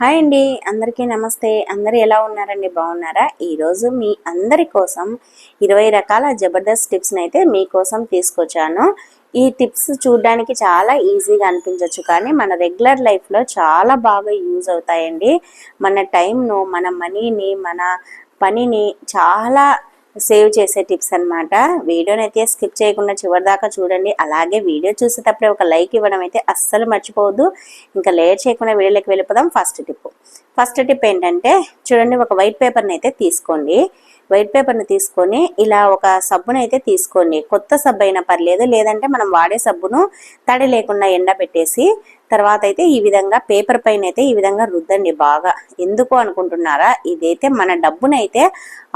Hi అండి. అందరికీ నమస్తే. అందరు ఎలా ఉన్నారండి? బాగున్నారా? ఈరోజు మీ అందరి కోసం ఇరవై రకాల జబర్దస్త్ టిప్స్ని అయితే మీకోసం తీసుకొచ్చాను. ఈ టిప్స్ చూడడానికి చాలా ఈజీగా అనిపించవచ్చు కానీ మన రెగ్యులర్ లైఫ్లో చాలా బాగా యూజ్ అవుతాయండి. మన టైంను మన మనీని మన పనిని చాలా సేవ్ చేసే టిప్స్ అన్నమాట. వీడియోని అయితే స్కిప్ చేయకుండా చివరి దాకా చూడండి. అలాగే వీడియో చూసేటప్పుడే ఒక లైక్ ఇవ్వడం అయితే అస్సలు మర్చిపోవద్దు. ఇంకా లేట్ చేయకుండా వీడియోలోకి వెళ్ళిపోదాం. First tip. ఫస్ట్ టిప్ ఏంటంటే చూడండి ఒక వైట్ పేపర్ని అయితే తీసుకోండి. వైట్ పేపర్ని తీసుకొని ఇలా ఒక సబ్బును అయితే తీసుకోండి. కొత్త సబ్బు అయినా పర్లేదు లేదంటే మనం వాడే సబ్బును తడి లేకుండా ఎండ పెట్టేసి తర్వాత అయితే ఈ విధంగా పేపర్ పైన అయితే ఈ విధంగా రుద్దండి బాగా. ఎందుకు అనుకుంటున్నారా? ఇదైతే మన డబ్బునైతే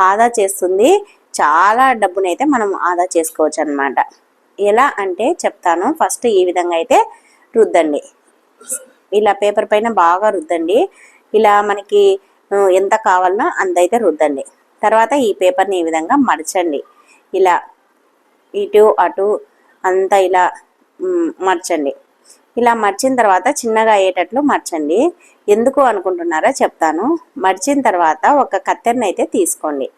ఆదా చేస్తుంది. చాలా డబ్బునైతే మనం ఆదా చేసుకోవచ్చు అనమాట ఎలా అంటే చెప్తాను. ఫస్ట్ ఈ విధంగా అయితే రుద్దండి. ఇలా పేపర్ పైన బాగా రుద్దండి. ఇలా మనకి ఎంత ఎంత కావాలనో అయితే రుద్దండి. తర్వాత ఈ పేపర్ని ఈ విధంగా మడచండి ఇలా ఇటు అటు అంతా ఇలా మర్చండి. ఇలా మర్చిన తర్వాత చిన్నగా అయ్యేటట్లు మర్చండి. ఎందుకు అనుకుంటున్నారా చెప్తాను. మర్చిన తర్వాత ఒక కత్తెరని అయితే తీసుకోండి.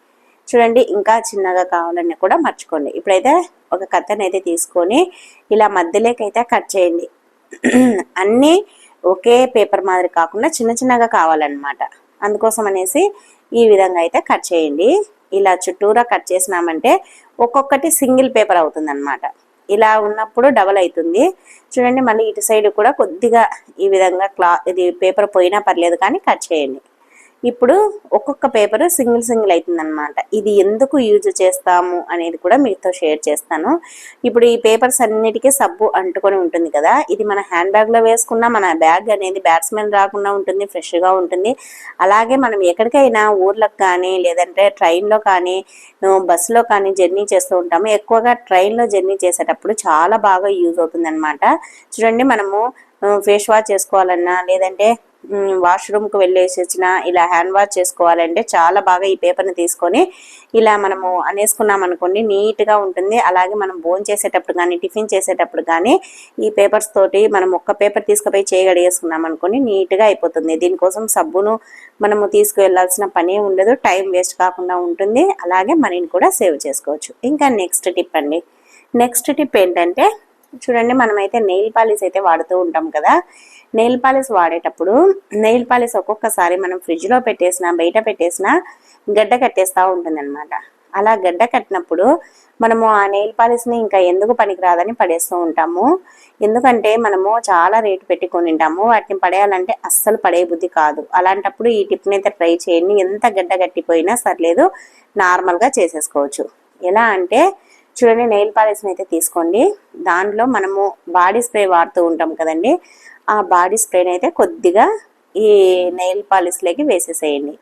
చూడండి ఇంకా చిన్నగా కావాలని కూడా మర్చుకోండి. ఇప్పుడైతే ఒక కత్తెరని అయితే తీసుకొని ఇలా మధ్యలోకి అయితే కట్ చేయండి. అన్నీ ఒకే పేపర్ మాదిరి కాకుండా చిన్న చిన్నగా కావాలన్నమాట. అందుకోసం అనేసి ఈ విధంగా అయితే కట్ చేయండి. ఇలా చుట్టూరా కట్ చేసినామంటే ఒక్కొక్కటి సింగిల్ పేపర్ అవుతుంది ఇలా ఉన్నప్పుడు డబల్ అవుతుంది. చూడండి మళ్ళీ ఇటు సైడ్ కూడా కొద్దిగా ఈ విధంగా క్లా ఇది పేపర్ పోయినా పర్లేదు కానీ కట్ చేయండి. ఇప్పుడు ఒక్కొక్క పేపర్ సింగిల్ సింగిల్ అవుతుందనమాట ఇది ఎందుకు యూజ్ చేస్తాము అనేది కూడా మీతో షేర్ చేస్తాను. ఇప్పుడు ఈ పేపర్స్ అన్నిటికీ సబ్బు అంటుకొని ఉంటుంది కదా ఇది మన హ్యాండ్ బ్యాగ్లో వేసుకున్న వేసుకున్నా మన బ్యాగ్ అనేది బ్యాట్స్మెన్ రాకుండా ఉంటుంది ఫ్రెష్గా ఉంటుంది. అలాగే మనం ఎక్కడికైనా ఊర్లకు కానీ లేదంటే ట్రైన్లో కానీ బస్సులో కానీ జర్నీ చేస్తూ ఉంటాము. ఎక్కువగా ట్రైన్లో జర్నీ చేసేటప్పుడు చాలా బాగా యూజ్ అవుతుంది అనమాట చూడండి మనము ఫేస్ వాష్ చేసుకోవాలన్నా లేదంటే వాష్రూమ్కు వెళ్ళేసి వచ్చిన ఇలా హ్యాండ్ వాష్ చేసుకోవాలంటే చాలా బాగా ఈ పేపర్ని తీసుకొని ఇలా మనము అనేసుకున్నాం అనుకోండి నీట్గా ఉంటుంది. అలాగే మనం భోజనం చేసేటప్పుడు కానీ టిఫిన్ చేసేటప్పుడు కానీ ఈ పేపర్స్ తోటి మనం ఒక్క పేపర్ తీసుకుపోయి చేయగడిగేసుకున్నాం అనుకోండి నీట్గా అయిపోతుంది. దీనికోసం సబ్బును మనము తీసుకువెళ్ళాల్సిన పని ఉండదు టైం వేస్ట్ కాకుండా ఉంటుంది. అలాగే మనీని కూడా సేవ్ చేసుకోవచ్చు. ఇంకా నెక్స్ట్ టిప్ అండి. నెక్స్ట్ టిప్ ఏంటంటే చూడండి మనమైతే నెయిల్ పాలిష్ అయితే వాడుతూ ఉంటాం కదా. నెయిల్ పాలిష్ వాడేటప్పుడు నెయిల్ పాలిష్ ఒక్కొక్కసారి మనం ఫ్రిడ్జ్లో పెట్టేసినా బయట పెట్టేసినా గడ్డ కట్టేస్తూ ఉంటుంది అలా గడ్డ కట్టినప్పుడు మనము ఆ నెయిల్ పాలిష్ని ఇంకా ఎందుకు పనికిరాదని పడేస్తూ ఉంటాము. ఎందుకంటే మనము చాలా రేటు పెట్టి కొనింటాము వాటిని పడేయాలంటే అస్సలు పడే బుద్ధి కాదు. అలాంటప్పుడు ఈ టిప్ అయితే ట్రై చేయండి. ఎంత గడ్డ కట్టిపోయినా సర్లేదు నార్మల్గా చేసేసుకోవచ్చు. ఎలా అంటే చూడండి నెయిల్ పాలిష్ అయితే తీసుకోండి. దాంట్లో మనము బాడీ స్ప్రే వాడుతూ ఉంటాం కదండి. ఆ బాడీ స్ప్రేని అయితే కొద్దిగా ఈ నెయిల్ పాలిష్లోకి వేసేసేయండి.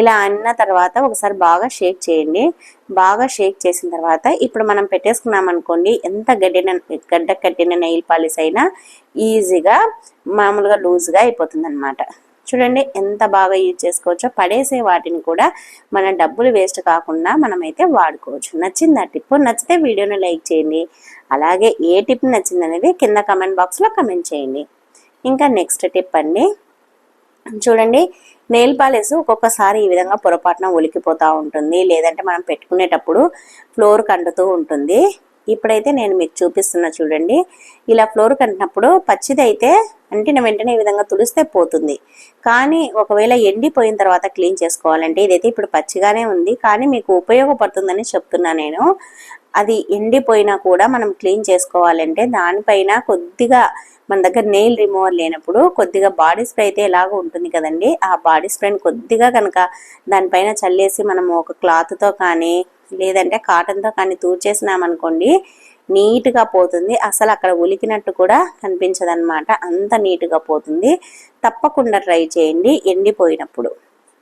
ఇలా అన్న తర్వాత ఒకసారి బాగా షేక్ చేయండి. బాగా షేక్ చేసిన తర్వాత ఇప్పుడు మనం పెట్టేసుకున్నాం అనుకోండి ఎంత గడ్డిన గడ్డ కట్టిన నెయిల్ పాలిష్ అయినా ఈజీగా మామూలుగా లూజ్గా అయిపోతుంది అనమాట చూడండి ఎంత బాగా యూజ్ చేసుకోవచ్చో. పడేసే వాటిని కూడా మన డబ్బులు వేస్ట్ కాకుండా మనమైతే వాడుకోవచ్చు. నచ్చింది ఆ టిప్? నచ్చితే వీడియోని లైక్ చేయండి. అలాగే ఏ టిప్ నచ్చింది అనేది కింద కమెంట్ బాక్స్లో కమెంట్ చేయండి. ఇంకా నెక్స్ట్ టిప్ అండి. చూడండి నెయిల్ పాలిష్ ఒక్కొక్కసారి ఈ విధంగా పొరపాటున ఒలికిపోతూ ఉంటుంది. లేదంటే మనం పెట్టుకునేటప్పుడు ఫ్లోర్ కంటుతూ ఉంటుంది. ఇప్పుడైతే నేను మీకు చూపిస్తున్నా చూడండి. ఇలా ఫ్లోర్ కంటినప్పుడు పచ్చిదైతే అంటిన వెంటనే ఈ విధంగా తుడిస్తే పోతుంది. కానీ ఒకవేళ ఎండిపోయిన తర్వాత క్లీన్ చేసుకోవాలంటే ఇదైతే ఇప్పుడు పచ్చిగానే ఉంది. కానీ మీకు ఉపయోగపడుతుందని చెప్తున్నా నేను. అది ఎండిపోయినా కూడా మనం క్లీన్ చేసుకోవాలంటే దానిపైన కొద్దిగా మన దగ్గర నెయిల్ రిమూవర్ లేనప్పుడు కొద్దిగా బాడీ స్ప్రే అయితే ఎలాగో ఉంటుంది కదండి. ఆ బాడీ స్ప్రేని కొద్దిగా కనుక దానిపైన చల్లేసి మనము ఒక క్లాత్తో కానీ లేదంటే కాటన్తో కానీ తూర్చేసినామనుకోండి నీట్గా పోతుంది. అసలు అక్కడ ఉలికినట్టు కూడా కనిపించదన్నమాట. అంత నీట్గా పోతుంది. తప్పకుండా ట్రై చేయండి. ఎండిపోయినప్పుడు.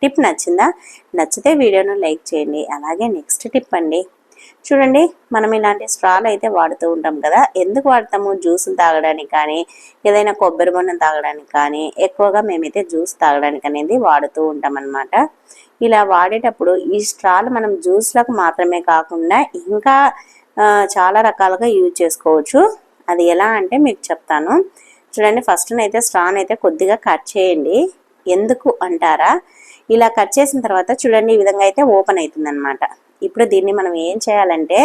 టిప్ నచ్చిందా? నచ్చితే వీడియోను లైక్ చేయండి. అలాగే నెక్స్ట్ టిప్ అండి. చూడండి మనం ఇలాంటి స్ట్రాలు అయితే వాడుతూ ఉంటాం కదా. ఎందుకు వాడతాము? జ్యూసులు తాగడానికి కానీ ఏదైనా కొబ్బరి బొన్నం తాగడానికి కానీ ఎక్కువగా మేమైతే జ్యూస్ తాగడానికి అనేది వాడుతూ ఉంటాం ఇలా వాడేటప్పుడు ఈ స్ట్రాలు మనం జ్యూస్లకు మాత్రమే కాకుండా ఇంకా చాలా రకాలుగా యూజ్ చేసుకోవచ్చు. అది ఎలా అంటే మీకు చెప్తాను. చూడండి ఫస్ట్ అయితే స్ట్రాన్ అయితే కొద్దిగా కట్ చేయండి. ఎందుకు అంటారా? ఇలా కట్ చేసిన తర్వాత చూడండి ఈ విధంగా అయితే ఓపెన్ అవుతుంది అనమాట ఇప్పుడు దీన్ని మనం ఏం చేయాలంటే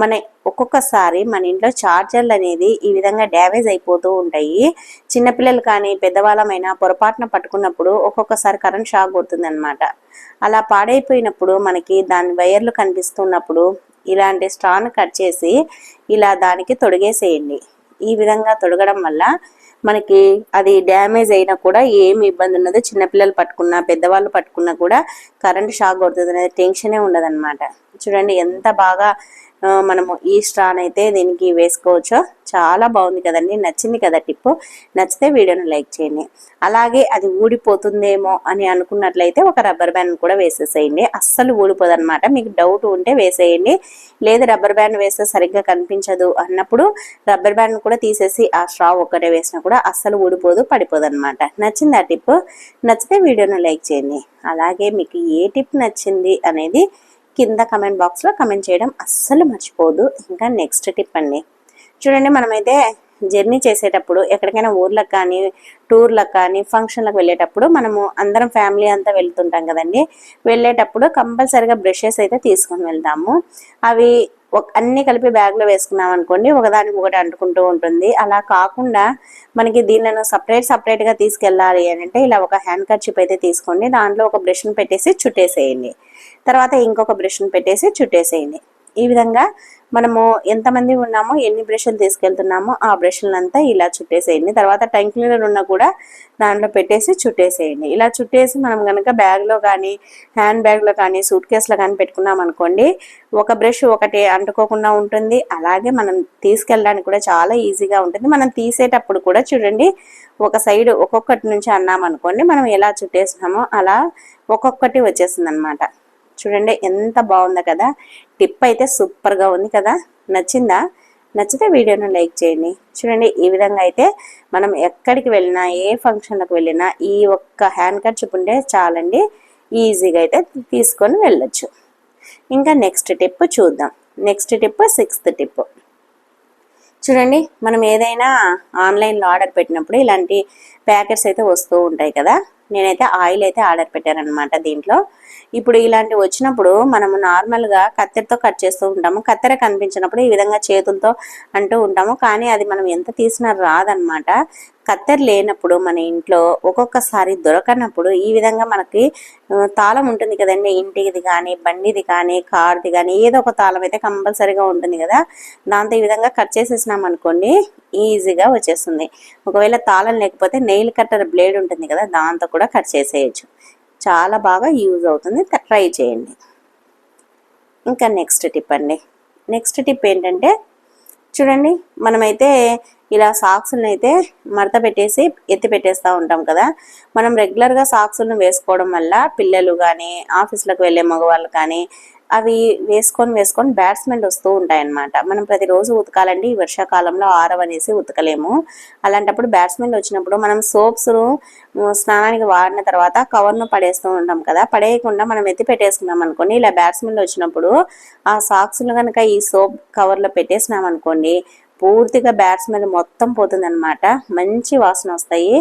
మన ఒక్కొక్కసారి మన ఇంట్లో ఛార్జర్లు అనేది ఈ విధంగా డ్యామేజ్ అయిపోతూ ఉంటాయి. చిన్నపిల్లలు కానీ పెద్దవాళ్ళమైనా పొరపాటున పట్టుకున్నప్పుడు ఒక్కొక్కసారి కరెంట్ షాక్ కొడుతుంది అలా పాడైపోయినప్పుడు మనకి దాని వైర్లు కనిపిస్తున్నప్పుడు ఇలాంటి స్ట్రాన్ కట్ చేసి ఇలా దానికి తొడిగేసేయండి. ఈ విధంగా తొడగడం వల్ల మనకి అది డ్యామేజ్ అయినా కూడా ఏమి ఇబ్బంది ఉండదు. చిన్నపిల్లలు పట్టుకున్నా పెద్దవాళ్ళు పట్టుకున్నా కూడా కరెంట్ షాక్ కొడుతుంది అనేది టెన్షనే ఉండదు చూడండి ఎంత బాగా మనము ఈ స్ట్రాన్ అయితే దీనికి వేసుకోవచ్చో. చాలా బాగుంది కదండి. నచ్చింది కదా టిప్పు. నచ్చితే వీడియోని లైక్ చేయండి. అలాగే అది ఊడిపోతుందేమో అని అనుకున్నట్లయితే ఒక రబ్బర్ బ్యాండ్ కూడా వేసేసేయండి. అస్సలు ఊడిపోదు అనమాట మీకు డౌట్ ఉంటే వేసేయండి. లేదు రబ్బర్ బ్యాండ్ వేస్తే సరిగ్గా కనిపించదు అన్నప్పుడు రబ్బర్ బ్యాండ్ కూడా తీసేసి ఆ స్ట్రా ఒక్కటే వేసినా కూడా అస్సలు ఊడిపోదు పడిపోదు అనమాట నచ్చింది ఆ టిప్ నచ్చితే వీడియోను లైక్ చేయండి. అలాగే మీకు ఏ టిప్ నచ్చింది అనేది కింద కమెంట్ బాక్స్లో కమెంట్ చేయడం అస్సలు మర్చిపోదు ఇంకా నెక్స్ట్ టిప్ అండి. చూడండి మనమైతే జర్నీ చేసేటప్పుడు ఎక్కడికైనా ఊర్లకు కానీ టూర్లకు కానీ ఫంక్షన్లకు వెళ్ళేటప్పుడు మనము అందరం ఫ్యామిలీ అంతా వెళ్తుంటాం కదండి. వెళ్ళేటప్పుడు కంపల్సరిగా బ్రషెస్ అయితే తీసుకొని వెళ్తాము. అవి ఒక కలిపి బ్యాగ్లో వేసుకున్నాం అనుకోండి ఒకదానికి ఒకటి అంటుకుంటూ ఉంటుంది. అలా కాకుండా మనకి దీనిలను సపరేట్ సపరేట్గా తీసుకెళ్ళాలి అని అంటే ఇలా ఒక హ్యాండ్ కర్చిప్ అయితే తీసుకోండి దాంట్లో ఒక బ్రష్ను పెట్టేసి చుట్టేసేయండి. తర్వాత ఇంకొక బ్రష్ను పెట్టేసి చుట్టేసేయండి. ఈ విధంగా మనము ఎంతమంది ఉన్నామో ఎన్ని బ్రష్లు తీసుకెళ్తున్నామో ఆ బ్రష్లంతా ఇలా చుట్టేసేయండి. తర్వాత టంగ్ క్లీనర్ ఉన్నా కూడా దాంట్లో పెట్టేసి చుట్టేసేయండి. ఇలా చుట్టేసి మనం కనుక బ్యాగ్లో కానీ హ్యాండ్ బ్యాగ్లో కానీ సూట్ కేసులో కానీ పెట్టుకున్నాం అనుకోండి ఒక బ్రష్ ఒకటి అంటుకోకుండా ఉంటుంది. అలాగే మనం తీసుకెళ్ళడానికి కూడా చాలా ఈజీగా ఉంటుంది. మనం తీసేటప్పుడు కూడా చూడండి ఒక సైడ్ ఒక్కొక్కటి నుంచి అన్నాం అనుకోండి మనం ఎలా చుట్టేసినామో అలా ఒక్కొక్కటి వచ్చేసింది అనమాట చూడండి ఎంత బాగుందో కదా. టిప్ అయితే సూపర్గా ఉంది కదా. నచ్చిందా? నచ్చితే వీడియోను లైక్ చేయండి. చూడండి ఈ విధంగా అయితే మనం ఎక్కడికి వెళ్ళినా ఏ ఫంక్షన్లకు వెళ్ళినా ఈ ఒక్క హ్యాండ్ కర్చిప్ ఉంటే చాలండి. ఈజీగా అయితే తీసుకొని వెళ్ళొచ్చు. ఇంకా నెక్స్ట్ టిప్ చూద్దాం. Next tip sixth tip. చూడండి మనం ఏదైనా ఆన్లైన్లో ఆర్డర్ పెట్టినప్పుడు ఇలాంటి ప్యాకెట్స్ అయితే వస్తూ ఉంటాయి కదా. నేనైతే ఆయిల్ అయితే ఆర్డర్ పెట్టానమాట దీంట్లో. ఇప్పుడు ఇలాంటి వచ్చినప్పుడు మనము నార్మల్గా కత్తెరతో కట్ చేస్తూ ఉంటాము. కత్తెర కనిపించినప్పుడు ఈ విధంగా చేతులతో అంటూ ఉంటాము. కానీ అది మనం ఎంత తీసినా రాదనమాట కత్తెర లేనప్పుడు మన ఇంట్లో ఒక్కొక్కసారి దొరకనప్పుడు ఈ విధంగా మనకి తాళం ఉంటుంది కదండి. ఇంటిది కానీ బండిది కానీ కార్ది కానీ ఏదో ఒక తాళం అయితే కంపల్సరీగా ఉంటుంది కదా. దాంతో ఈ విధంగా కట్ చేసేసినాం అనుకోండి ఈజీగా వచ్చేస్తుంది. ఒకవేళ తాళం లేకపోతే నెయిల్ కట్టర్ బ్లేడ్ ఉంటుంది కదా దాంతో కూడా కట్ చేసేయచ్చు. చాలా బాగా యూజ్ అవుతుంది. ట్రై చేయండి. ఇంకా నెక్స్ట్ టిప్ అండి. నెక్స్ట్ టిప్ ఏంటంటే చూడండి మనమైతే ఇలా సాక్స్ని అయితే మడత పెట్టేసి ఎత్తి పెట్టేస్తూ ఉంటాం కదా. మనం రెగ్యులర్గా సాక్స్లను వేసుకోవడం వల్ల పిల్లలు కానీ ఆఫీస్లకు వెళ్ళే మగవాళ్ళు కానీ అవి వేసుకొని వేసుకొని బ్యాడ్ స్మెల్ వస్తూ ఉంటాయన్నమాట. మనం ప్రతిరోజు ఉతకాలండి. ఈ వర్షాకాలంలో ఆరవనేసి ఉతకలేము. అలాంటప్పుడు బ్యాడ్ స్మెల్ వచ్చినప్పుడు మనం సోప్స్ స్నానానికి వాడిన తర్వాత కవర్ను పడేస్తూ ఉంటాం కదా. పడేయకుండా మనం ఎత్తి పెట్టేసుకున్నాం అనుకోండి. ఇలా బ్యాడ్ స్మెల్ వచ్చినప్పుడు ఆ సాక్స్ను కనుక ఈ సోప్ కవర్లో పెట్టేసినాం అనుకోండి పూర్తిగా బ్యాట్స్మెన్ మొత్తం పోతుంది మంచి వాసన వస్తాయి.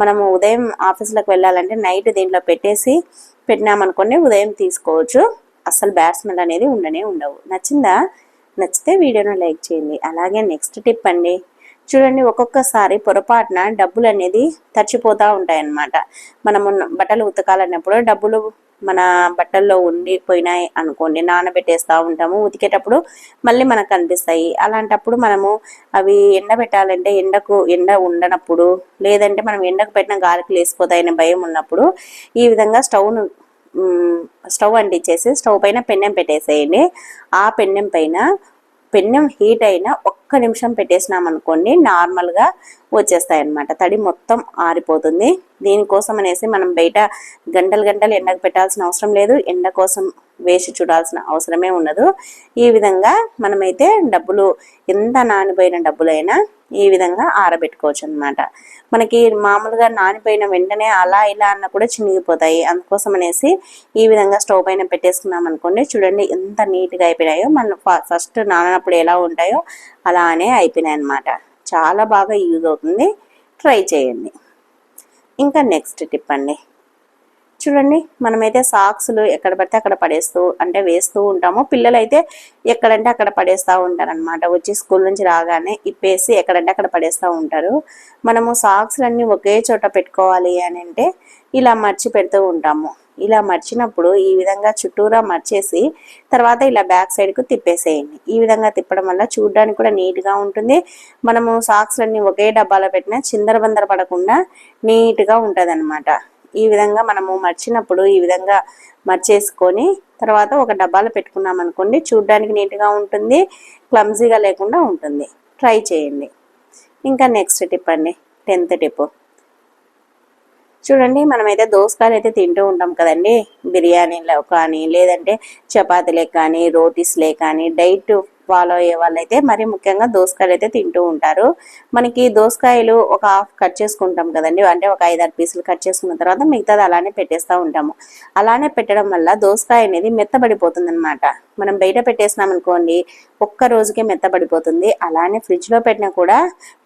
మనము ఉదయం ఆఫీసులకు వెళ్ళాలంటే నైట్ దీంట్లో పెట్టేసి పెట్టినామనుకోండి ఉదయం తీసుకోవచ్చు. అసలు బ్యాడ్ స్మెల్ అనేది ఉండనే ఉండవు. నచ్చిందా? నచ్చితే వీడియోను లైక్ చేయండి. అలాగే నెక్స్ట్ టిప్ అండి. చూడండి ఒక్కొక్కసారి పొరపాటున డబ్బులు అనేది తడిచిపోతూ ఉంటాయన్నమాట. మనము బట్టలు ఉతకాలన్నప్పుడు డబ్బులు మన బట్టల్లో ఉండిపోయినాయి అనుకోండి నానబెట్టేస్తూ ఉంటాము. ఉతికేటప్పుడు మళ్ళీ మనకు కనిపిస్తాయి అలాంటప్పుడు మనము అవి ఎండబెట్టాలంటే ఎండకు ఎండ ఉండనప్పుడు లేదంటే మనం ఎండకు పెట్టిన గాలికి లేసిపోతాయనే భయం ఉన్నప్పుడు ఈ విధంగా స్టవ్ను స్టవ్ అంటించేసి స్టవ్ పైన పెన్నెం పెట్టేసేయండి. ఆ పెన్నెం పైన పెన్నెం హీట్ అయిన ఒక్క నిమిషం పెట్టేసినాం అనుకోండి నార్మల్గా వచ్చేస్తాయి అన్నమాట తడి మొత్తం ఆరిపోతుంది. దీనికోసం అనేసి మనం బయట గంటలు గంటలు ఎండకు పెట్టాల్సిన అవసరం లేదు. ఎండ కోసం వేసి చూడాల్సిన అవసరమే ఉండదు. ఈ విధంగా మనమైతే డబ్బులు ఎంత నానిపోయిన డబ్బులైనా ఈ విధంగా ఆరబెట్టుకోవచ్చు అనమాట మనకి మామూలుగా నానిపోయిన వెంటనే అలా ఇలా అన్న కూడా చినిగిపోతాయి. అందుకోసం అనేసి ఈ విధంగా స్టవ్ పైన పెట్టేసుకున్నాం అనుకోండి చూడండి ఎంత నీట్గా అయిపోయినాయో. మన ఫస్ట్ నానప్పుడు ఎలా ఉంటాయో అలానే అయిపోయినాయి అనమాట చాలా బాగా యూజ్ అవుతుంది. ట్రై చేయండి. ఇంకా నెక్స్ట్ టిప్ అండి. చూడండి మనమైతే సాక్స్లు ఎక్కడ పడితే అక్కడ పడేస్తూ అంటే వేస్తూ ఉంటాము. పిల్లలైతే ఎక్కడంటే అక్కడ పడేస్తూ ఉంటారనమాట వచ్చి స్కూల్ నుంచి రాగానే ఇప్పేసి ఎక్కడంటే అక్కడ పడేస్తూ ఉంటారు. మనము సాక్స్లన్నీ ఒకే చోట పెట్టుకోవాలి అని అంటే ఇలా మర్చి పెడుతూ ఉంటాము. ఇలా మర్చినప్పుడు ఈ విధంగా చుట్టూరా మర్చేసి తర్వాత ఇలా బ్యాక్ సైడ్కు తిప్పేసేయండి. ఈ విధంగా తిప్పడం వల్ల చూడడానికి కూడా నీట్గా ఉంటుంది. మనము సాక్స్లన్నీ ఒకే డబ్బాలో పెట్టినా చిందరబందర పడకుండా నీట్గా ఉంటుంది ఈ విధంగా మనము మర్చినప్పుడు ఈ విధంగా మర్చేసుకొని తర్వాత ఒక డబ్బాలో పెట్టుకున్నాం అనుకోండి చూడ్డానికి నీట్గా ఉంటుంది క్లమ్జీగా లేకుండా ఉంటుంది. ట్రై చేయండి. ఇంకా నెక్స్ట్ టిప్ అండి టెన్త్ టిప్. చూడండి మనమైతే దోసకాయలు అయితే తింటూ ఉంటాం కదండి. బిర్యానీలో కానీ లేదంటే చపాతీలే కానీ రోటీస్లే కానీ డైట్ ఫాలో అయ్యే వాళ్ళైతే మరి ముఖ్యంగా దోసకాయలు అయితే తింటూ ఉంటారు. మనకి దోసకాయలు ఒక హాఫ్ కట్ చేసుకుంటాం కదండి. అంటే ఒక ఐదారు పీసులు కట్ చేసుకున్న తర్వాత మిగతాది అలానే పెట్టేస్తూ ఉంటాము. అలానే పెట్టడం వల్ల దోసకాయ అనేది మెత్తబడిపోతుంది అనమాట మనం బయట పెట్టేసినాం అనుకోండి ఒక్క రోజుకే మెత్తబడిపోతుంది. అలానే ఫ్రిడ్జ్లో పెట్టినా కూడా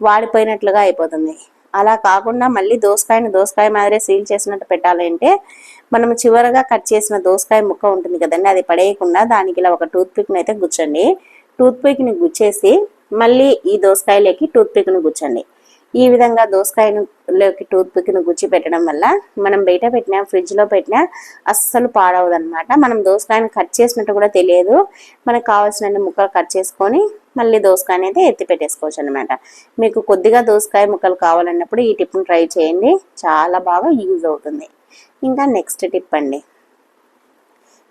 వాడిపోయినట్లుగా అయిపోతుంది. అలా కాకుండా మళ్ళీ దోసకాయని దోసకాయ మాదిరే సీల్ చేసినట్టు పెట్టాలి అంటే మనం చివరగా కట్ చేసిన దోసకాయ ముక్క ఉంటుంది కదండి అది పడేయకుండా దానికి ఇలా ఒక టూత్ పిక్ని అయితే గుచ్చండి. టూత్పిక్ని గుచ్చేసి మళ్ళీ ఈ దోసకాయలోకి టూత్పిక్ని గుచ్చండి. ఈ విధంగా దోసకాయలోకి టూత్పిక్ను గుచ్చి పెట్టడం వల్ల మనం బయట పెట్టినా ఫ్రిడ్జ్లో పెట్టినా అస్సలు పాడవదు అనమాట మనం దోసకాయని కట్ చేసినట్టు కూడా తెలియదు. మనకు కావాల్సిన ముక్కలు కట్ చేసుకొని మళ్ళీ దోసకాయ అనేది ఎత్తి పెట్టేసుకోవచ్చు అనమాట మీకు కొద్దిగా దోసకాయ ముక్కలు కావాలన్నప్పుడు ఈ టిప్ను ట్రై చేయండి. చాలా బాగా యూజ్ అవుతుంది. ఇంకా నెక్స్ట్ టిప్ అండి.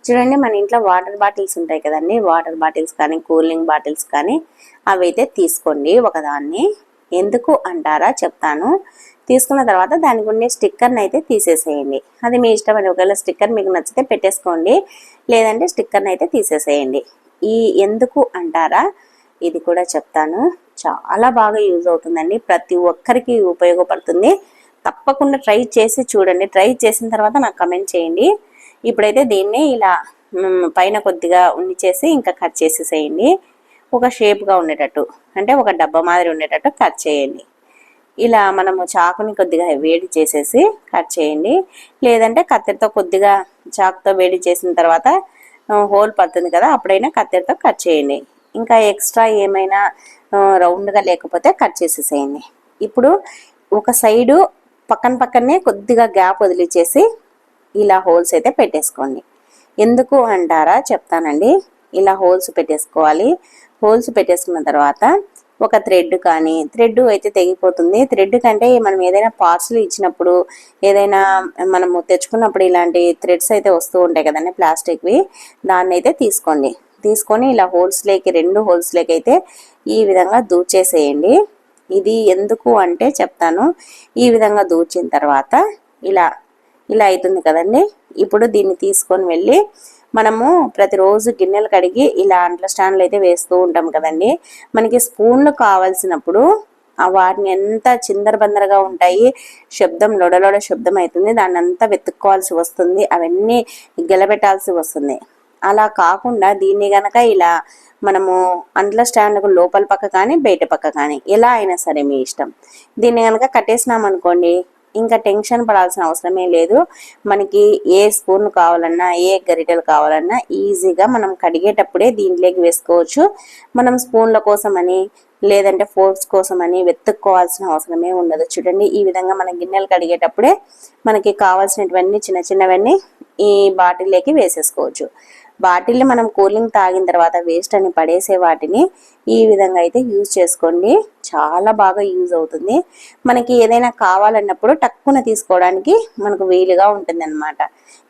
చూడండి మన ఇంట్లో వాటర్ బాటిల్స్ ఉంటాయి కదండి. వాటర్ బాటిల్స్ కానీ కూలింగ్ బాటిల్స్ కానీ అవి అయితే తీసుకోండి ఒకదాన్ని. ఎందుకు అంటారా చెప్తాను. తీసుకున్న తర్వాత దానికి ఉండే స్టిక్కర్ని అయితే తీసేసేయండి. అది మీ ఇష్టం అండి. ఒకవేళ స్టిక్కర్ మీకు నచ్చితే పెట్టేసుకోండి. లేదంటే స్టిక్కర్ని అయితే తీసేసేయండి. ఈ ఎందుకు అంటారా ఇది కూడా చెప్తాను. చాలా బాగా యూజ్ అవుతుందండి. ప్రతి ఒక్కరికి ఉపయోగపడుతుంది. తప్పకుండా ట్రై చేసి చూడండి. ట్రై చేసిన తర్వాత నాకు కమెంట్ చేయండి. ఇప్పుడైతే దీన్ని ఇలా పైన కొద్దిగా చేసి ఇంకా కట్ చేసేసేయండి. ఒక షేప్గా ఉండేటట్టు అంటే ఒక డబ్బా మాదిరి ఉండేటట్టు కట్ చేయండి. ఇలా మనము చాకుని కొద్దిగా వేడి చేసేసి కట్ చేయండి. లేదంటే కత్తెరతో కొద్దిగా చాకుతో వేడి చేసిన తర్వాత హోల్ పడుతుంది కదా అప్పుడైనా కత్తెరతో కట్ చేయండి. ఇంకా ఎక్స్ట్రా ఏమైనా రౌండ్గా లేకపోతే కట్ చేసేసేయండి. ఇప్పుడు ఒక సైడు పక్కన పక్కనే కొద్దిగా గ్యాప్ వదిలిచేసి ఇలా హోల్స్ అయితే పెట్టేసుకోండి. ఎందుకు అంటారా? చెప్తానండి. ఇలా హోల్స్ పెట్టేసుకోవాలి. హోల్స్ పెట్టేసుకున్న తర్వాత ఒక థ్రెడ్ కానీ థ్రెడ్ అయితే తెగిపోతుంది. థ్రెడ్ కంటే మనం ఏదైనా పార్సల్ ఇచ్చినప్పుడు ఏదైనా మనము తెచ్చుకున్నప్పుడు ఇలాంటి థ్రెడ్స్ అయితే వస్తూ ఉంటాయి కదండి ప్లాస్టిక్వి. దాన్ని అయితే తీసుకోండి. తీసుకొని ఇలా హోల్స్లోకి రెండు హోల్స్లోకి అయితే ఈ విధంగా దూచేసేయండి ఇది ఎందుకు అంటే చెప్తాను. ఈ విధంగా దూచిన తర్వాత ఇలా ఇలా అవుతుంది కదండి. ఇప్పుడు దీన్ని తీసుకొని వెళ్ళి మనము ప్రతిరోజు గిన్నెలు కడిగి ఇలా అంట్ల స్టాండ్లు అయితే వేస్తూ ఉంటాం కదండి. మనకి స్పూన్లు కావాల్సినప్పుడు వాటిని ఎంత చిందరబందరగా ఉంటాయి శబ్దం లొడలోడ శబ్దం అవుతుంది దాన్ని అంతా వెతుక్కోవాల్సి వస్తుంది అవన్నీ గెలబెట్టాల్సి వస్తుంది. అలా కాకుండా దీన్ని గనక ఇలా మనము అంట్ల స్టాండ్కు లోపల పక్క కానీ బయట పక్క కానీ ఎలా అయినా సరే మీ ఇష్టం. దీన్ని కనుక కట్టేసినాం అనుకోండి ఇంకా టెన్షన్ పడాల్సిన అవసరమే లేదు. మనకి ఏ స్పూన్ కావాలన్నా ఏ గరిటెలు కావాలన్నా ఈజీగా మనం కడిగేటప్పుడే దీంట్లోకి వేసుకోవచ్చు. మనం స్పూన్ల కోసమని లేదంటే ఫోర్క్స్ కోసమని వెతుక్కోవాల్సిన అవసరమే ఉండదు. చూడండి ఈ విధంగా మన గిన్నెలు కడిగేటప్పుడే మనకి కావాల్సినటువంటి చిన్న చిన్నవన్నీ ఈ బాటిల్లోకి వేసేసుకోవచ్చు. బాటిల్ని మనం కూలింగ్ తాగిన తర్వాత వేస్ట్ అని పడేసే వాటిని ఈ విధంగా అయితే యూజ్ చేసుకోండి. చాలా బాగా యూజ్ అవుతుంది. మనకి ఏదైనా కావాలన్నప్పుడు టక్కున తీసుకోవడానికి మనకు వీలుగా ఉంటుంది అనమాట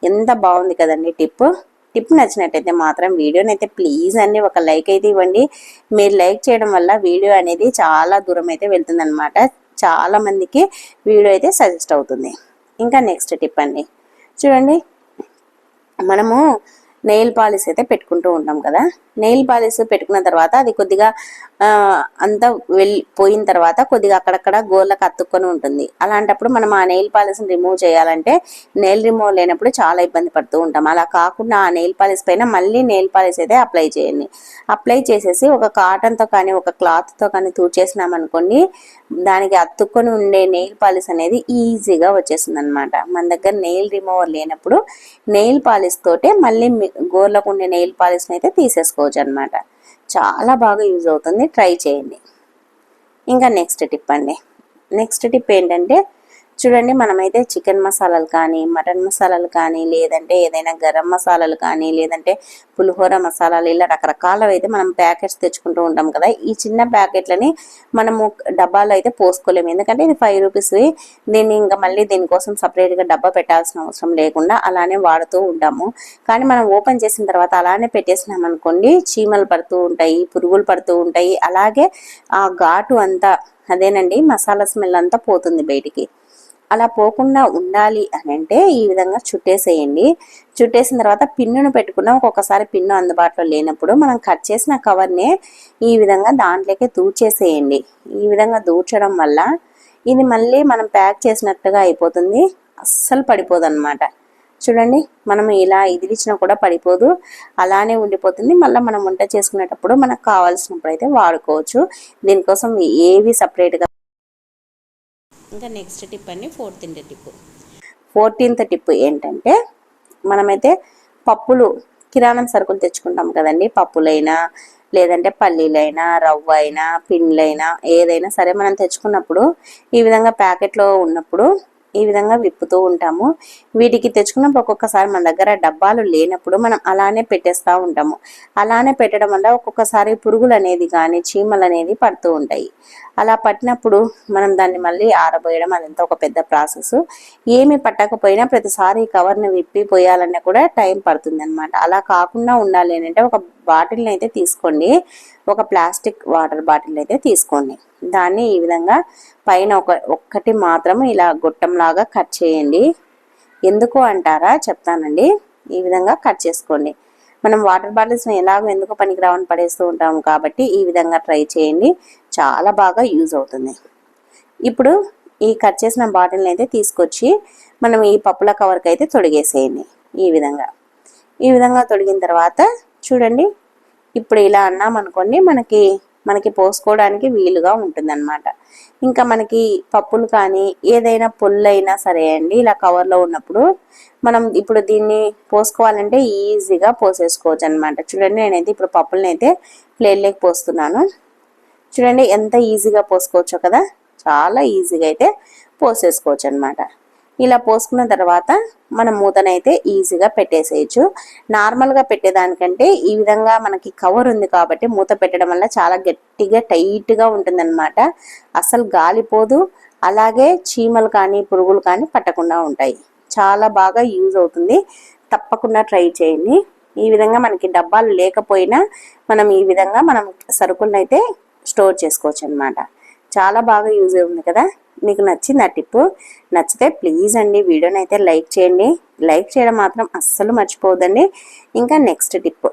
ఎంత బాగుంది కదండి టిప్. టిప్ నచ్చినట్టయితే మాత్రం వీడియోని అయితే ప్లీజ్ అండి ఒక లైక్ అయితే ఇవ్వండి. మీరు లైక్ చేయడం వల్ల వీడియో అనేది చాలా దూరం అయితే వెళ్తుంది అనమాట చాలా మందికి వీడియో అయితే సజెస్ట్ అవుతుంది. ఇంకా నెక్స్ట్ టిప్ అండి. చూడండి మనము నెయిల్ పాలిష్ అయితే పెట్టుకుంటూ ఉంటాం కదా. నెయిల్ పాలిష్ పెట్టుకున్న తర్వాత అది కొద్దిగా అంతా వెళ్ళి పోయిన తర్వాత కొద్దిగా అక్కడక్కడ గోళ్ళకి అతుక్కొని ఉంటుంది. అలాంటప్పుడు మనం ఆ నెయిల్ పాలిష్ని రిమూవ్ చేయాలంటే నెయిల్ రిమూవ్ లేనప్పుడు చాలా ఇబ్బంది పడుతూ ఉంటాం. అలా కాకుండా ఆ నెయిల్ పాలిష్ పైన మళ్ళీ నెయిల్ పాలిష్ అయితే అప్లై చేయండి. అప్లై చేసేసి ఒక కాటన్తో కానీ ఒక క్లాత్తో కానీ తూచేసినాం దానికి అతుక్కొని ఉండే నెయిల్ పాలిష్ అనేది ఈజీగా వచ్చేస్తుంది అనమాట మన దగ్గర నెయిల్ రిమూవర్ లేనప్పుడు నెయిల్ పాలిష్ తోటే మళ్ళీ గోర్లకు ఉండే నెయిల్ పాలిష్ని అయితే తీసేసుకోవచ్చు అనమాట చాలా బాగా యూజ్ అవుతుంది. ట్రై చేయండి. ఇంకా నెక్స్ట్ టిప్ అండి. నెక్స్ట్ టిప్ ఏంటంటే చూడండి మనమైతే చికెన్ మసాలాలు కానీ మటన్ మసాలాలు కానీ లేదంటే ఏదైనా గరం మసాలాలు కానీ లేదంటే పులిహోర మసాలాలు ఇలా రకరకాలవి అయితే మనం ప్యాకెట్స్ తెచ్చుకుంటూ ఉంటాం కదా. ఈ చిన్న ప్యాకెట్లని మనము డబ్బాలో అయితే పోసుకోలేము. ఎందుకంటే ఇది ఫైవ్ రూపీస్వి. దీన్ని ఇంకా మళ్ళీ దీనికోసం సపరేట్గా డబ్బా పెట్టాల్సిన అవసరం లేకుండా అలానే వాడుతూ ఉంటాము. కానీ మనం ఓపెన్ చేసిన తర్వాత అలానే పెట్టేసినాం అనుకోండి చీమలు పడుతూ ఉంటాయి పురుగులు పడుతూ ఉంటాయి. అలాగే ఆ ఘాటు అంతా అదేనండి మసాలా స్మెల్ అంతా పోతుంది బయటికి. అలా పోకుండా ఉండాలి అని అంటే ఈ విధంగా చుట్టేసేయండి. చుట్టేసిన తర్వాత పిన్నును పెట్టుకున్నాం. ఒక్కొక్కసారి పిన్ను అందుబాటులో లేనప్పుడు మనం కట్ చేసిన కవర్నే ఈ విధంగా దాంట్లోకి దూర్చేసేయండి. ఈ విధంగా దూర్చడం వల్ల ఇది మళ్ళీ మనం ప్యాక్ చేసినట్టుగా అయిపోతుంది. అస్సలు పడిపోదన్నమాట. చూడండి మనం ఇలా ఇదిలిచ్చినా కూడా పడిపోదు. అలానే ఉండిపోతుంది. మళ్ళీ మనం వంట చేసుకునేటప్పుడు మనకు కావాల్సినప్పుడు అయితే వాడుకోవచ్చు. దీనికోసం ఏవి సపరేట్గా ఇంకా నెక్స్ట్ టిప్ అండి ఫోర్టీన్త్ టిప్ ఫోర్టీన్త్ టిప్ ఏంటంటే మనమైతే పప్పులు కిరాణం సరుకులు తెచ్చుకుంటాం కదండి. పప్పులైనా లేదంటే పల్లీలైనా రవ్వ అయినా పిండ్లైనా ఏదైనా సరే మనం తెచ్చుకున్నప్పుడు ఈ విధంగా ప్యాకెట్లో ఉన్నప్పుడు ఈ విధంగా విప్పుతూ ఉంటాము. వీటికి తెచ్చుకున్నప్పుడు ఒక్కొక్కసారి మన దగ్గర డబ్బాలు లేనప్పుడు మనం అలానే పెట్టేస్తూ ఉంటాము. అలానే పెట్టడం వల్ల ఒక్కొక్కసారి పురుగులు అనేది కానీ చీమలు అనేది పడుతూ ఉంటాయి. అలా పట్టినప్పుడు మనం దాన్ని మళ్ళీ ఆరబోయడం అదంతా ఒక పెద్ద ప్రాసెస్. ఏమి పట్టకపోయినా ప్రతిసారి కవర్ని విప్పి పోయాలన్నా కూడా టైం పడుతుంది అనమాట అలా కాకుండా ఉండాలి అంటే ఒక బాటిల్ని అయితే తీసుకోండి. ఒక ప్లాస్టిక్ వాటర్ బాటిల్ అయితే తీసుకోండి. దాన్ని ఈ విధంగా పైన ఒక ఒక్కటి మాత్రం ఇలా గొట్టంలాగా కట్ చేయండి. ఎందుకు అంటారా? చెప్తానండి. ఈ విధంగా కట్ చేసుకోండి. మనం వాటర్ బాటిల్స్ ఎలాగో ఎందుకు పనికిరావని పడేస్తూ ఉంటాం కాబట్టి ఈ విధంగా ట్రై చేయండి. చాలా బాగా యూజ్ అవుతుంది. ఇప్పుడు ఈ కట్ చేసిన బాటిల్ని అయితే తీసుకొచ్చి మనం ఈ పప్పుల కవర్కి అయితే తొడిగేసేయండి. ఈ విధంగా. ఈ విధంగా తొడిగిన తర్వాత చూడండి. ఇప్పుడు ఇలా అన్నాం అనుకోండి మనకి మనకి పోసుకోవడానికి వీలుగా ఉంటుందన్నమాట. ఇంకా మనకి పప్పులు కానీ ఏదైనా పొల్లైనా సరే అండి ఇలా కవర్లో ఉన్నప్పుడు మనం ఇప్పుడు దీన్ని పోసుకోవాలంటే ఈజీగా పోసేసుకోవచ్చు అనమాట చూడండి నేనైతే ఇప్పుడు పప్పులని అయితే ప్లేట్లోకి పోస్తున్నాను. చూడండి ఎంత ఈజీగా పోసుకోవచ్చో కదా చాలా ఈజీగా అయితే పోసేసుకోవచ్చు అనమాట ఇలా పోసుకున్న తర్వాత మనం మూతనైతే ఈజీగా పెట్టేసేయచ్చు. నార్మల్గా పెట్టేదానికంటే ఈ విధంగా మనకి కవర్ ఉంది కాబట్టి మూత పెట్టడం వల్ల చాలా గట్టిగా టైట్గా ఉంటుందన్నమాట. అసలు గాలిపోదు అలాగే చీమలు కానీ పురుగులు కానీ పట్టకుండా ఉంటాయి. చాలా బాగా యూజ్ అవుతుంది. తప్పకుండా ట్రై చేయండి. ఈ విధంగా మనకి డబ్బాలు లేకపోయినా మనం ఈ విధంగా మనం సరుకులను అయితే స్టోర్ చేసుకోవచ్చు అనమాట చాలా బాగా యూజ్ ఉంది కదా? మీకు నచ్చింది ఆ టిప్ నచ్చితే ప్లీజ్ అండి వీడియోని అయితే లైక్ చేయండి. లైక్ చేయడం మాత్రం అస్సలు మర్చిపోవద్దండి. ఇంకా నెక్స్ట్ టిప్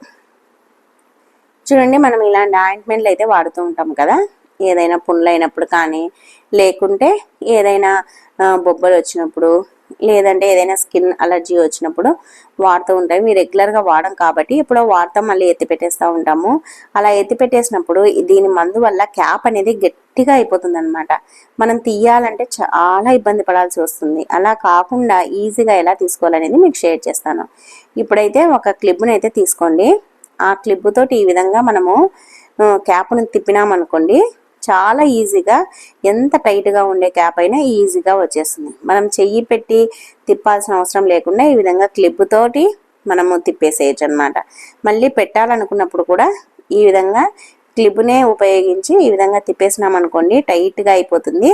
చూడండి మనం ఇలాంటి ఆయింట్మెంట్లు అయితే వాడుతూ ఉంటాం కదా. ఏదైనా పుండ్లు అయినప్పుడు కానీ లేకుంటే ఏదైనా బొబ్బలు వచ్చినప్పుడు లేదంటే ఏదైనా స్కిన్ అలర్జీ వచ్చినప్పుడు వాడుతూ ఉంటాయి. మీరు రెగ్యులర్గా వాడడం కాబట్టి ఎప్పుడో వాడతాం మళ్ళీ ఎత్తి పెట్టేస్తూ ఉంటాము. అలా ఎత్తి పెట్టేసినప్పుడు దీని మందు వల్ల క్యాప్ అనేది గట్టిగా అయిపోతుంది అనమాట మనం తీయాలంటే చాలా ఇబ్బంది పడాల్సి వస్తుంది. అలా కాకుండా ఈజీగా ఎలా తీసుకోవాలనేది మీకు షేర్ చేస్తాను. ఇప్పుడైతే ఒక క్లిప్ని అయితే తీసుకోండి. ఆ క్లిప్ తోటి ఈ విధంగా మనము క్యాప్ను తిప్పినామనుకోండి చాలా ఈజీగా ఎంత టైట్గా ఉండే క్యాప్ అయినా ఈజీగా వచ్చేస్తుంది. మనం చెయ్యి పెట్టి తిప్పాల్సిన అవసరం లేకుండా ఈ విధంగా క్లిప్ తోటి మనము తిప్పేసేయచ్చు అనమాట మళ్ళీ పెట్టాలనుకున్నప్పుడు కూడా ఈ విధంగా క్లిప్నే ఉపయోగించి ఈ విధంగా తిప్పేసినాం అనుకోండి టైట్గా అయిపోతుంది.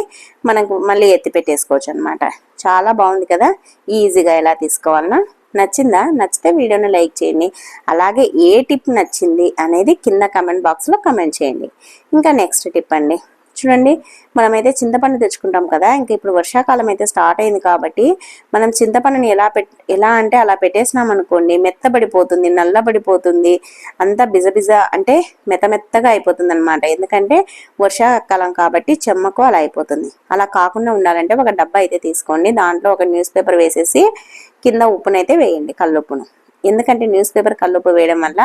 మనకు మళ్ళీ ఎత్తి పెట్టేసుకోవచ్చు అనమాట చాలా బాగుంది కదా ఈజీగా ఎలా తీసుకోవాలన్నా. నచ్చిందా? నచ్చితే వీడియోని లైక్ చేయండి. అలాగే ఏ టిప్ నచ్చింది అనేది కింద కమెంట్ బాక్స్లో కమెంట్ చేయండి. ఇంకా నెక్స్ట్ టిప్ అండి. చూడండి మనమైతే చింతపండు తెచ్చుకుంటాం కదా ఇంకా ఇప్పుడు వర్షాకాలం అయితే స్టార్ట్ అయింది కాబట్టి మనం చింతపండుని ఎలా పెట్ ఎలా అంటే అలా పెట్టేసినాం అనుకోండి మెత్తబడిపోతుంది నల్లబడిపోతుంది అంతా బిజబిజ అంటే మెత్త మెత్తగా అయిపోతుంది అనమాట ఎందుకంటే వర్షాకాలం కాబట్టి చెమ్మకు అలా అయిపోతుంది. అలా కాకుండా ఉండాలంటే ఒక డబ్బా అయితే తీసుకోండి. దాంట్లో ఒక న్యూస్ పేపర్ వేసేసి కింద ఉప్పునైతే వేయండి కల్లుప్పును. ఎందుకంటే న్యూస్ పేపర్ కల్లుప్పు వేయడం వల్ల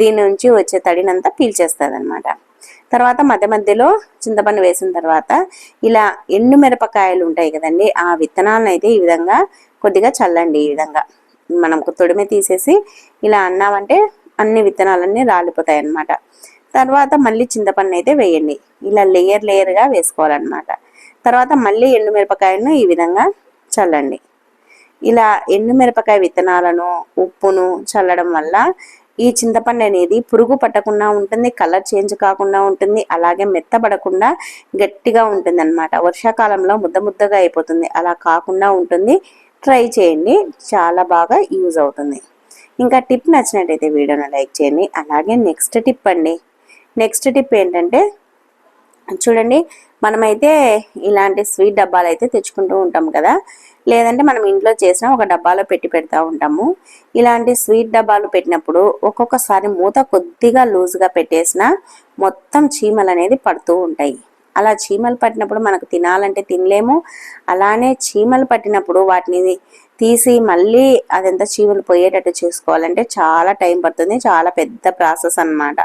దీని నుంచి వచ్చే తడినంతా పీల్చేస్తుంది అనమాట తర్వాత మధ్య మధ్యలో చింతపండు వేసిన తర్వాత ఇలా ఎండు మిరపకాయలు ఉంటాయి కదండి ఆ విత్తనాలను అయితే ఈ విధంగా కొద్దిగా చల్లండి ఈ విధంగా. మనం తొడిమే తీసేసి ఇలా అన్నామంటే అన్ని విత్తనాలన్నీ రాలిపోతాయి అన్నమాట తర్వాత మళ్ళీ చింతపండు అయితే వేయండి. ఇలా లేయర్ లేయర్గా వేసుకోవాలన్నమాట. తర్వాత మళ్ళీ ఎండు మిరపకాయలను ఈ విధంగా చల్లండి. ఇలా ఎండుమిరపకాయ విత్తనాలను ఉప్పును చల్లడం వల్ల ఈ చింతపండు అనేది పురుగు పట్టకుండా ఉంటుంది కలర్ చేంజ్ కాకుండా ఉంటుంది అలాగే మెత్తబడకుండా గట్టిగా ఉంటుంది అనమాట వర్షాకాలంలో ముద్ద ముద్దగా అయిపోతుంది. అలా కాకుండా ఉంటుంది. ట్రై చేయండి. చాలా బాగా యూజ్ అవుతుంది. ఇంకా టిప్ నచ్చినట్టయితే వీడియోని లైక్ చేయండి. అలాగే నెక్స్ట్ టిప్ అండి. నెక్స్ట్ టిప్ ఏంటంటే చూడండి మనమైతే ఇలాంటి స్వీట్ డబ్బాలు అయితే తెచ్చుకుంటూ ఉంటాం కదా. లేదంటే మనం ఇంట్లో చేసిన ఒక డబ్బాలో పెట్టి పెడతా ఉంటాము. ఇలాంటి స్వీట్ డబ్బాలు పెట్టినప్పుడు ఒక్కొక్కసారి మూత కొద్దిగా లూజ్గా పెట్టేసిన మొత్తం చీమలు అనేది పడుతూ ఉంటాయి. అలా చీమలు పట్టినప్పుడు మనకు తినాలంటే తినలేము. అలానే చీమలు పట్టినప్పుడు వాటిని తీసి మళ్ళీ అదంతా చీమలు పోయేటట్టు చేసుకోవాలంటే చాలా టైం పడుతుంది. చాలా పెద్ద ప్రాసెస్ అనమాట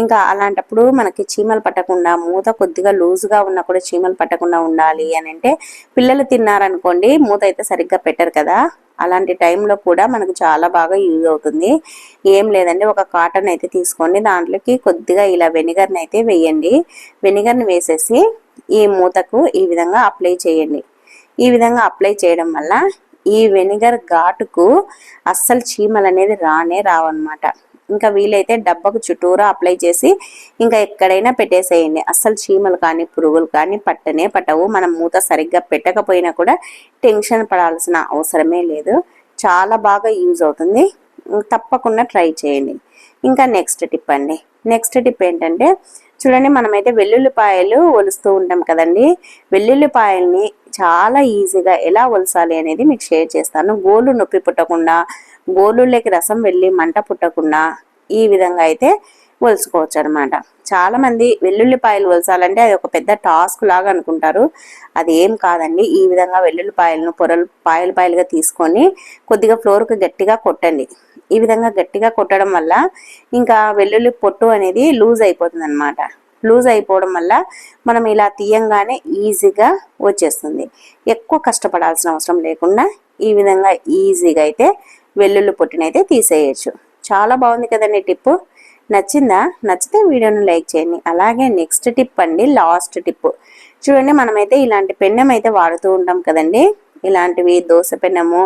ఇంకా అలాంటప్పుడు మనకి చీమలు పట్టకుండా మూత కొద్దిగా లూజ్గా ఉన్నా కూడా చీమలు పట్టకుండా ఉండాలి అని అంటే పిల్లలు తిన్నారనుకోండి మూత అయితే సరిగ్గా పెట్టరు కదా. అలాంటి టైంలో కూడా మనకు చాలా బాగా యూజ్ అవుతుంది. ఏం లేదండి ఒక కాటన్ అయితే తీసుకోండి. దాంట్లోకి కొద్దిగా ఇలా వెనిగర్ని అయితే వేయండి. వెనిగర్ని వేసేసి ఈ మూతకు ఈ విధంగా అప్లై చేయండి. ఈ విధంగా అప్లై చేయడం వల్ల ఈ వెనిగర్ ఘాటుకు అస్సలు చీమలు అనేది రానే రావన్నమాట. ఇంకా వీలైతే డబ్బకు చుట్టూరా అప్లై చేసి ఇంకా ఎక్కడైనా పెట్టేసేయండి. అస్సలు చీమలు కానీ పురుగులు కానీ పట్టనే పట్టవు. మనం మూత సరిగ్గా పెట్టకపోయినా కూడా టెన్షన్ పడాల్సిన అవసరమే లేదు. చాలా బాగా యూజ్ అవుతుంది. తప్పకుండా ట్రై చేయండి. ఇంకా నెక్స్ట్ టిప్ అండి. నెక్స్ట్ టిప్ ఏంటంటే చూడండి మనమైతే వెల్లుల్లిపాయలు ఒలుస్తూ ఉంటాం కదండి. వెల్లుల్లిపాయల్ని చాలా ఈజీగా ఎలా ఒలసాలి అనేది మీకు షేర్ చేస్తాను. గోలు నొప్పి పుట్టకుండా గోలులోకి రసం వెళ్ళి మంట పుట్టకుండా ఈ విధంగా అయితే ఒలుసుకోవచ్చు అనమాట చాలామంది వెల్లుల్లిపాయలు ఒలసాలంటే అది ఒక పెద్ద టాస్క్ లాగా అనుకుంటారు. అది ఏం కాదండి. ఈ విధంగా వెల్లుల్లిపాయలను పొరలు పాయలు పాయలుగా తీసుకొని కొద్దిగా ఫ్లోర్కి గట్టిగా కొట్టండి. ఈ విధంగా గట్టిగా కొట్టడం వల్ల ఇంకా వెల్లుల్లి పొట్టు అనేది లూజ్ అయిపోతుంది అనమాట లూజ్ అయిపోవడం వల్ల మనం ఇలా తీయంగానే ఈజీగా వచ్చేస్తుంది. ఎక్కువ కష్టపడాల్సిన అవసరం లేకుండా ఈ విధంగా ఈజీగా అయితే వెల్లుల్లి పొట్టునైతే తీసేయచ్చు. చాలా బాగుంది కదండి టిప్పు. నచ్చిందా? నచ్చితే వీడియోను లైక్ చేయండి. అలాగే నెక్స్ట్ టిప్ అండి లాస్ట్ టిప్. చూడండి మనమైతే ఇలాంటి పెన్నెం అయితే వాడుతూ ఉంటాం కదండి. ఇలాంటివి దోశ పెన్నము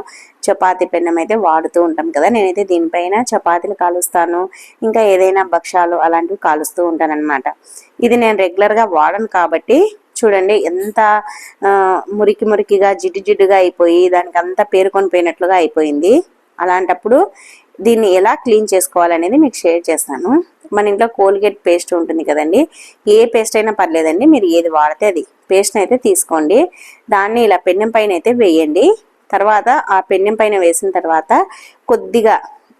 చపాతి పెన్నం అయితే వాడుతూ ఉంటాం కదా. నేనైతే దీనిపైన చపాతీలు కాలుస్తాను ఇంకా ఏదైనా భక్షాలు అలాంటివి కాలుస్తూ ఉంటాను అనమాట ఇది నేను రెగ్యులర్గా వాడను కాబట్టి చూడండి ఎంత మురికి మురికిగా జిడ్డు జిడ్డుగా అయిపోయి దానికి అంతా పేరుకొని పోయినట్లుగా అయిపోయింది. అలాంటప్పుడు దీన్ని ఎలా క్లీన్ చేసుకోవాలనేది మీకు షేర్ చేస్తాను. మన ఇంట్లో కోల్గేట్ పేస్ట్ ఉంటుంది కదండి ఏ పేస్ట్ అయినా పర్లేదండి మీరు ఏది వాడితే అది. పేస్ట్ని అయితే తీసుకోండి. దాన్ని ఇలా పెన్నెం పైన అయితే వేయండి. తర్వాత ఆ పెన్నెం పైన వేసిన తర్వాత కొద్దిగా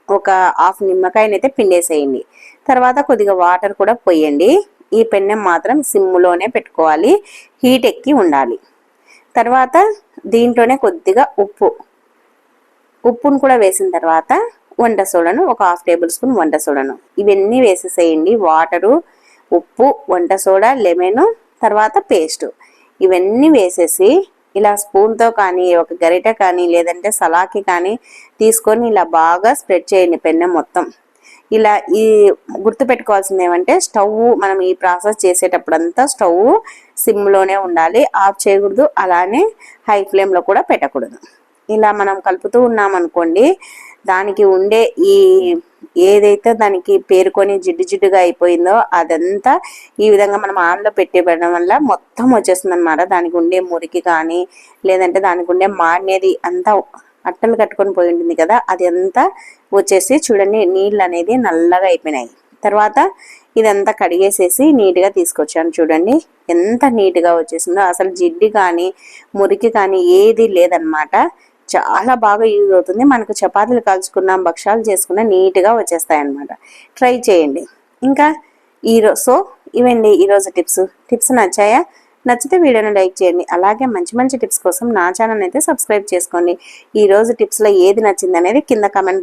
ఒక హాఫ్ నిమ్మకాయనైతే పిండేసేయండి. తర్వాత కొద్దిగా వాటర్ కూడా పోయండి. ఈ పెన్నెం మాత్రం సిమ్లోనే పెట్టుకోవాలి. హీట్ ఎక్కి ఉండాలి. తర్వాత దీంట్లోనే కొద్దిగా ఉప్పు ఉప్పును కూడా వేసిన తర్వాత వంట సోడను ఒక హాఫ్ టేబుల్ స్పూన్ వంట సోడను. ఇవన్నీ వేసేసేయండి. వాటరు ఉప్పు వంట సోడా లెమన్ తర్వాత పేస్ట్. ఇవన్నీ వేసేసి ఇలా స్పూన్తో కానీ ఒక గరిట కానీ లేదంటే సలాకి కానీ తీసుకొని ఇలా బాగా స్ప్రెడ్ చేయండి పెన్నె మొత్తం. ఇలా ఈ గుర్తుపెట్టుకోవాల్సింది ఏమంటే స్టవ్ మనం ఈ ప్రాసెస్ చేసేటప్పుడంతా స్టవ్ సిమ్లోనే ఉండాలి. ఆఫ్ చేయకూడదు. అలానే హై ఫ్లేమ్లో కూడా పెట్టకూడదు. ఇలా మనం కలుపుతూ ఉన్నామనుకోండి దానికి ఉండే ఈ ఏదైతే దానికి పేరుకొని జిడ్డు జిడ్డుగా అయిపోయిందో అదంతా ఈ విధంగా మనం ఆన్లో పెట్టేయడం వల్ల మొత్తం వచ్చేస్తుంది అనమాట దానికి ఉండే మురికి కానీ లేదంటే దానికి ఉండే మాడినది అంతా అట్టలు కట్టుకొని పోయి ఉంటుంది కదా అది అంతా వచ్చేసి చూడండి నీళ్ళు అనేది నల్లగా అయిపోయినాయి. తర్వాత ఇదంతా కడిగేసేసి నీట్గా తీసుకొచ్చాను చూడండి ఎంత నీట్గా వచ్చేసిందో. అసలు జిడ్డి కానీ మురికి కానీ ఏది లేదనమాట చాలా బాగా యూజ్ అవుతుంది. మనకు చపాతీలు కాల్చుకున్నాం భక్షాలు చేసుకున్నా నీట్గా వచ్చేస్తాయి అన్నమాట ట్రై చేయండి. ఇంకా ఈరోజు సో ఇవండి ఈరోజు టిప్స్. టిప్స్ నచ్చాయా? నచ్చితే వీడియోని లైక్ చేయండి. అలాగే మంచి మంచి టిప్స్ కోసం నా ఛానల్ అయితే సబ్స్క్రైబ్ చేసుకోండి. ఈ రోజు టిప్స్లో ఏది నచ్చింది అనేది కింద కమెంట్